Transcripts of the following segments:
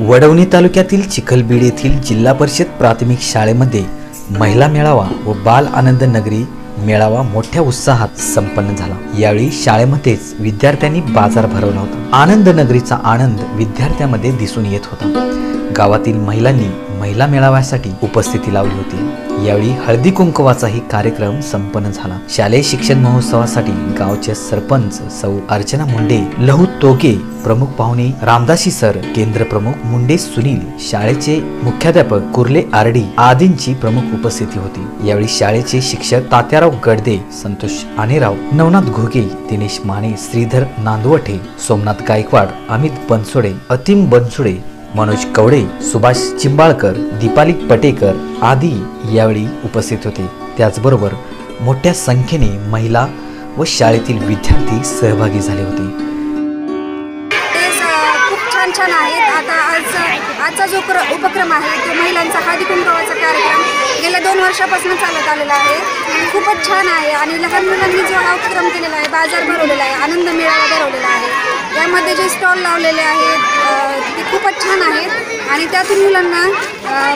वडवणी तालुक्यातील चिखलबीड येथील जिल्हा परिषद प्राथमिक शाळेमध्ये महिला मेळावा व बाल आनंद नगरी मेळावा मोठ्या उत्साहात संपन्न झाला. यावेळी शाळेमध्येच विद्यार्थ्यांनी बाजार भरवला होता. आनंद नगरीचा आनंद विद्यार्थ्यांमध्ये दिसून येत होता. गावातील महिलांनी महिला मेळाव्यासाठी उपस्थिती लावली होती. यावेळी हळदी कुंकवाचाही कार्यक्रम संपन्न झाला. शालेय शिक्षण महोत्सवासाठी गावचे सरपंच सौ अर्चना मुंडे लहू तोगे प्रमुख पाहुणे रामदासी सर केंद्र प्रमुख मुंडे सुनील शाळेचे मुख्याध्यापक कुर्ले आरडी आदींची प्रमुख उपस्थिती होती. यावेळी शाळेचे शिक्षक तात्याराव गडदे संतोष आनेराव नवनाथ घोगे दिनेश माने श्रीधर नांदवटे सोमनाथ गायकवाड अमित बनसोडे अतिम बनसोडे मनोज कवडे सुभाष चिंबाळकर दीपाली पटेकर आदी यावेळी उपस्थित होते. त्याचबरोबर मोठ्या संख्येने महिला व शाळेतील विद्यार्थी सहभागी झाले होते. छान आहेत. आता आज आजचा जो प्र उपक्रम आहे तो महिलांचा हादी कुंकवाचा कार्यक्रम गेल्या दोन वर्षापासून चालत आलेला आहे. खूपच छान आहे आणि लहान मुलांनी जो हा उपक्रम केलेला आहे बाजार भरवलेला आहे आनंद मेळावा भरवलेला आहे. यामध्ये जे स्टॉल लावलेले आहेत ते खूपच छान आहेत. आणि त्यातून मुलांना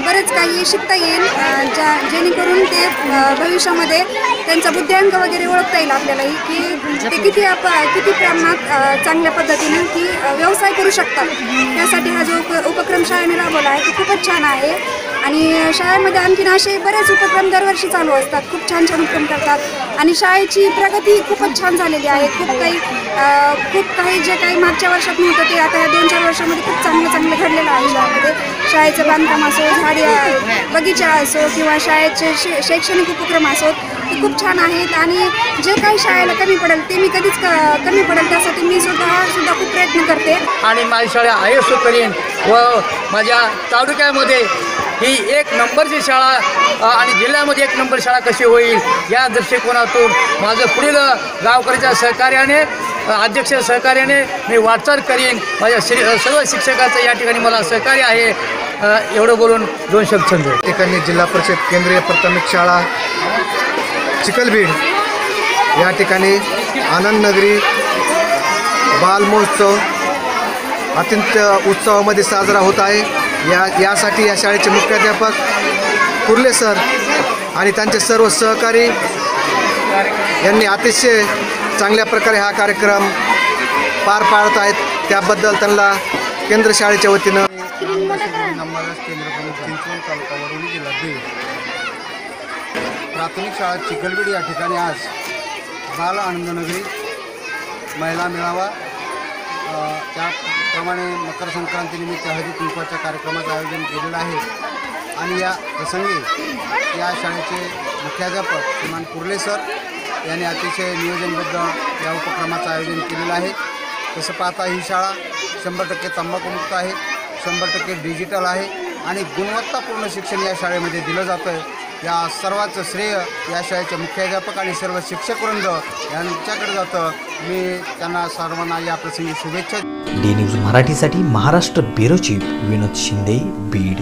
बरेच काही शिकता येईल. ज्या जेणेकरून ते भविष्यामध्ये त्यांचा बुद्ध्यांक वगैरे ओळखता येईल आपल्याला. की ते किती आप किती प्रमाणात चांगल्या पद्धतीने की व्यवसाय करू शकतात. त्यासाठी हा जो उप उपक्रम शाळेने राबवला आहे तो खूपच छान आहे. आणि शाळेमध्ये आणखीन असे बरेच उपक्रम दरवर्षी चालू असतात. खूप छान छान उपक्रम करतात. आणि शाळेची प्रगती खूपच छान झालेली आहे. खूप काही खूप काही जे काही मागच्या वर्षात नव्हतं ते आता या दोन चार वर्षामध्ये खूप चांगलं चांगलं घडलेलं आहे. शाळेचं बांधकाम असो झाडी बगीचा असो किंवा शाळेचे शे शैक्षणिक उपक्रम असो ते खूप छान आहेत आणि जे काही शाळेला कमी पडेल ते मी कधीच क कमी पडेल त्यासाठी मी सुद्धा सुद्धा खूप प्रयत्न करते. आणि माझी शाळा आहे असो करीन व माझ्या तालुक्यामध्ये ही एक नंबरची शाळा आणि जिल्ह्यामध्ये एक नंबर शाळा कशी होईल या दृष्टिकोनातून माझं पुढील गावकऱ्याच्या सहकार्याने अध्यक्ष सहकार्याने मी वाटचाल करीन. माझ्या श्री सर्व शिक्षकाचं या ठिकाणी मला सहकार्य आहे. एवढं बोलून दोन शब्द छंद ठिकाणी जिल्हा परिषद केंद्रीय प्राथमिक शाळा चिखलबीड या ठिकाणी आनंद नगरी बाल महोत्सव अत्यंत उत्सवामध्ये साजरा होत आहे. या यासाठी या शाळेचे मुख्याध्यापक कुर्ले सर आणि त्यांचे सर्व सहकारी यांनी अतिशय चांगल्या प्रकारे हा कार्यक्रम पार पाडत आहेत. त्याबद्दल त्यांना केंद्र शाळेच्या वतीनं प्राथमिक शाळा चिखलबीड या ठिकाणी आज बाल आनंदनगरी महिला मेळावा त्याप्रमाणे मकर संक्रांतीनिमित्त हळदी कुंकवाच्या कार्यक्रमाचं आयोजन केलेलं आहे. आणि या प्रसंगी या शाळेचे मुख्याध्यापक किमान कुर्ले सर यांनी अतिशय नियोजनबद्ध या उपक्रमाचं आयोजन केलेलं आहे. तसं पाहता ही शाळा शंभर टक्के तंबाखूमुक्त आहे शंभर टक्के डिजिटल आहे आणि गुणवत्तापूर्ण शिक्षण या शाळेमध्ये दिलं जातं या सर्वाचं श्रेय या शाळेचे मुख्याध्यापक आणि सर्व शिक्षकवृंद यांच्याकडे जातं. मी त्यांना सर्वांना या प्रसंगी शुभेच्छा डी न्यूज मराठीसाठी महाराष्ट्र ब्युरो चीफ विनोद शिंदे बीड.